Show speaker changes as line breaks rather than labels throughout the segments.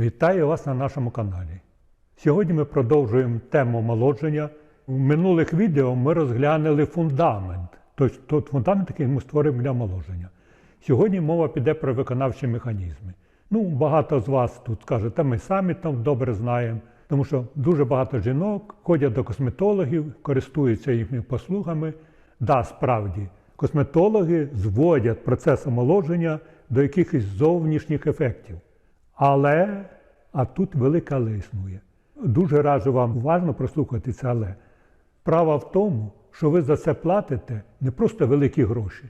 Вітаю вас на нашому каналі. Сьогодні ми продовжуємо тему омолодження. В минулих відео ми розглянули фундамент, тобто фундамент, який ми створимо для омолодження. Сьогодні мова піде про виконавчі механізми. Ну, багато з вас тут скаже, та ми самі там добре знаємо, тому що дуже багато жінок ходять до косметологів, користуються їхніми послугами. Да, справді, косметологи зводять процес омолодження до якихось зовнішніх ефектів. Але, а тут велика але існує. Дуже раджу вам уважно прослухати це але. Справа в тому, що ви за це платите не просто великі гроші,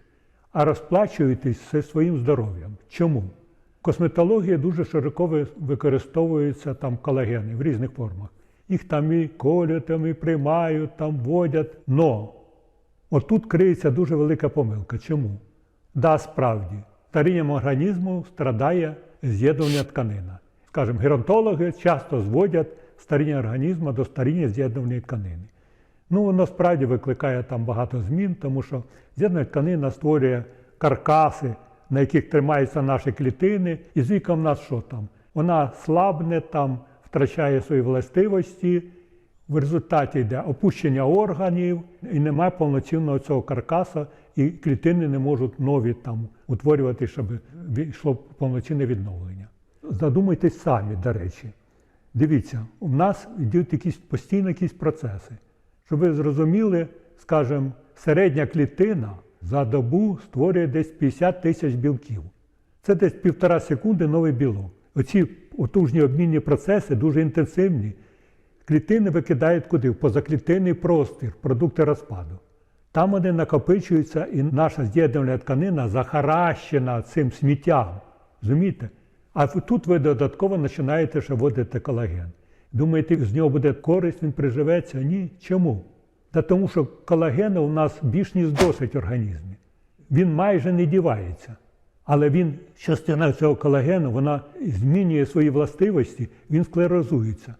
а розплачуєтесь все своїм здоров'ям. Чому? В косметології дуже широко ви- використовуються там колагени в різних формах. Їх там і колють, там і приймають, там вводять. Но Отут криється дуже велика помилка. Чому? Да, справді, старінням організму страдає з'єднування тканина. Скажімо, геронтологи часто зводять старіння організму до старіння з'єднуваної тканини. Ну, воно справді викликає там багато змін, тому що з'єднана тканина створює каркаси, на яких тримаються наші клітини, і з віком в нас що там? Вона слабне там, втрачає свої властивості, в результаті йде опущення органів і немає повноцінного цього каркаса, і клітини не можуть нові там утворювати, щоб йшло повноцінне відновлення. Задумайтесь самі, до речі. Дивіться, у нас йдуть якісь постійно якісь процеси. Щоб ви зрозуміли, скажімо, середня клітина за добу створює десь 50 тисяч білків. Це десь півтора секунди новий білок. Оці отужні обмінні процеси дуже інтенсивні. Клітини викидають куди? В позаклітинний простір, продукти розпаду. Там вони накопичуються, і наша з'єднувальна тканина захаращена цим сміттям. Розумієте? А тут ви додатково починаєте ще вводити колаген. Думаєте, з нього буде користь, він приживеться? Ні. Чому? Та тому що колагену у нас більш ніж досить в організмі. Він майже не дівається. Але він, частина цього колагену, вона змінює свої властивості, він склерозується.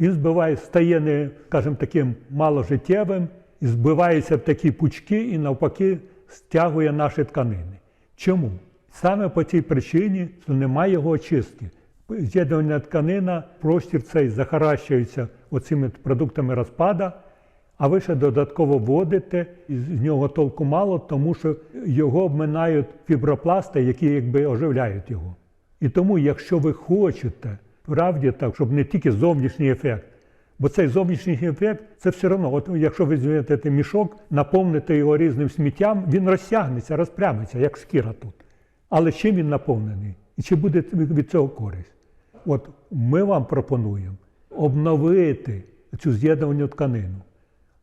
Він збиває, стає не, скажімо, таким маложиттєвим, збивається в такі пучки і навпаки стягує наші тканини. Чому? Саме по цій причині, що немає його очистки. З'єднувальна тканина, простір цей захаращується оцими продуктами розпада, а ви ще додатково вводите, і з нього толку мало, тому що його обминають фібропласти, які якби оживляють його. І тому, якщо ви хочете, правді так, щоб не тільки зовнішній ефект, бо цей зовнішній ефект це все одно, от якщо ви візьмете мішок, наповните його різним сміттям, він розтягнеться, розпрямиться, як шкіра тут. Але чим він наповнений? І чи буде від цього користь? От ми вам пропонуємо обновити цю з'єднувану тканину.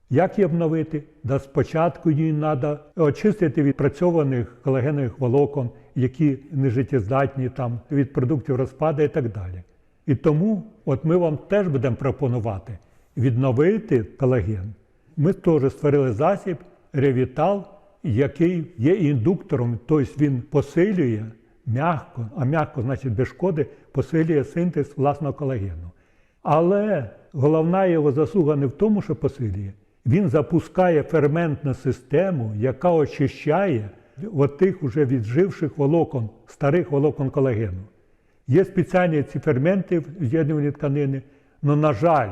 Як її обновити? Да спочатку її треба очистити від працьованих колагенових волокон, які нежиттєздатні там, від продуктів розпаду і так далі. І тому от ми вам теж будемо пропонувати відновити колаген. Ми теж створили засіб Ревітал, який є індуктором, тобто він посилює м'яко, а м'яко значить без шкоди, посилює синтез власного колагену. Але головна його заслуга не в тому, що посилює. Він запускає ферментну систему, яка очищає тих уже відживших волокон, старих волокон колагену. Є спеціальні ці ферменти в з'єднуванні тканини, але, на жаль,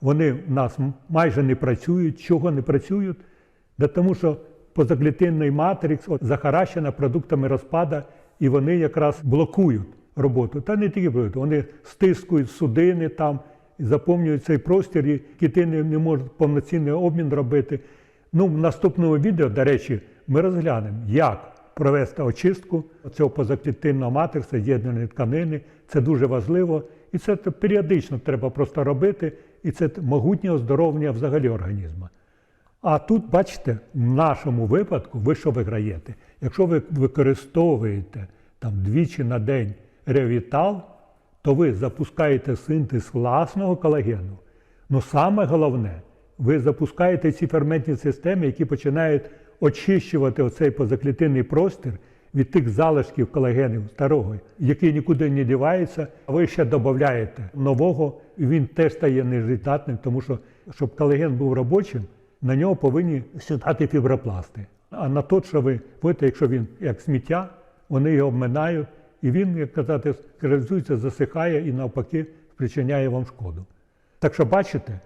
вони в нас майже не працюють. Чого не працюють? Да тому що позаклітинний матрикс от, захаращена продуктами розпада, і вони якраз блокують роботу. Та не тільки блокують, вони стискують судини там, заповнюють цей простір, і клітини не можуть повноцінний обмін робити. Ну, в наступному відео, до речі, ми розглянемо, як провести очистку цього позаклітинного матрикса, з'єднаної тканини. Це дуже важливо. І це періодично треба просто робити, і це могутнє оздоровлення взагалі організму. А тут, бачите, в нашому випадку ви що виграєте? Якщо ви використовуєте там двічі на день ревітал, то ви запускаєте синтез власного колагену. Ну саме головне, ви запускаєте ці ферментні системи, які починають очищувати оцей позаклітинний простір від тих залишків колагенів старого, які нікуди не діваються, а ви ще додаєте нового, і він теж стає нежиттєздатним, тому що щоб колаген був робочим, на нього повинні сідати фібропласти. А на те, що ви будете, якщо він як сміття, вони його обминають і він, як казати, реалізується, засихає і навпаки спричиняє вам шкоду. Так що бачите,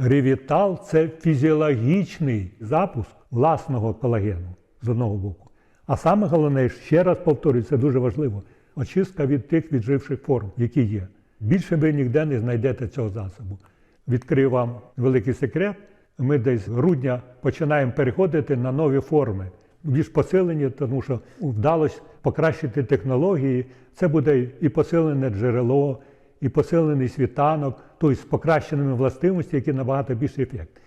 ревітал це фізіологічний запуск власного колагену з одного боку. А саме головне, ще раз повторюю, це дуже важливо, очистка від тих відживших форм, які є. Більше ви ніде не знайдете цього засобу. Відкрию вам великий секрет. Ми десь з грудня починаємо переходити на нові форми, більш посилені, тому що вдалося покращити технології. Це буде і посилене джерело, і посилений світанок, тобто з покращеними властивостями, які набагато більший ефект.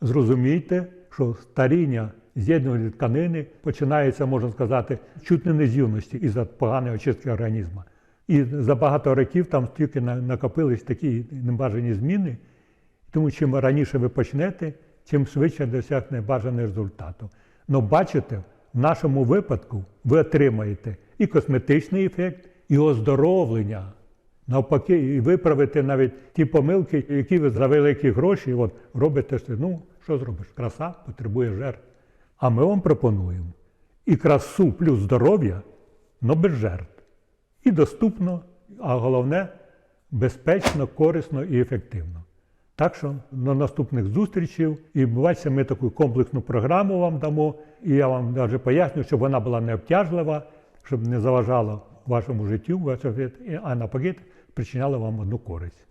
Зрозумійте, що старіння з'єднувальної тканини починається, можна сказати, чуть не з юності із-за поганої очистки організму. І за багато років там стільки накопились такі небажані зміни. Тому чим раніше ви почнете, тим швидше досягне бажаного результату. Но бачите, в нашому випадку ви отримаєте і косметичний ефект, і оздоровлення. Навпаки, і виправити навіть ті помилки, які ви за великі гроші от, робите. що, Ну, що зробиш? Краса потребує жертв. А ми вам пропонуємо і красу плюс здоров'я, але без жертв. І доступно, а головне безпечно, корисно і ефективно. Так що на наступних зустрічей і бачите, ми таку комплексну програму вам дамо, і я вам навіть поясню, щоб вона була не обтяжлива, щоб не заважала вашому життю, вашому а навпаки, причиняла вам одну користь.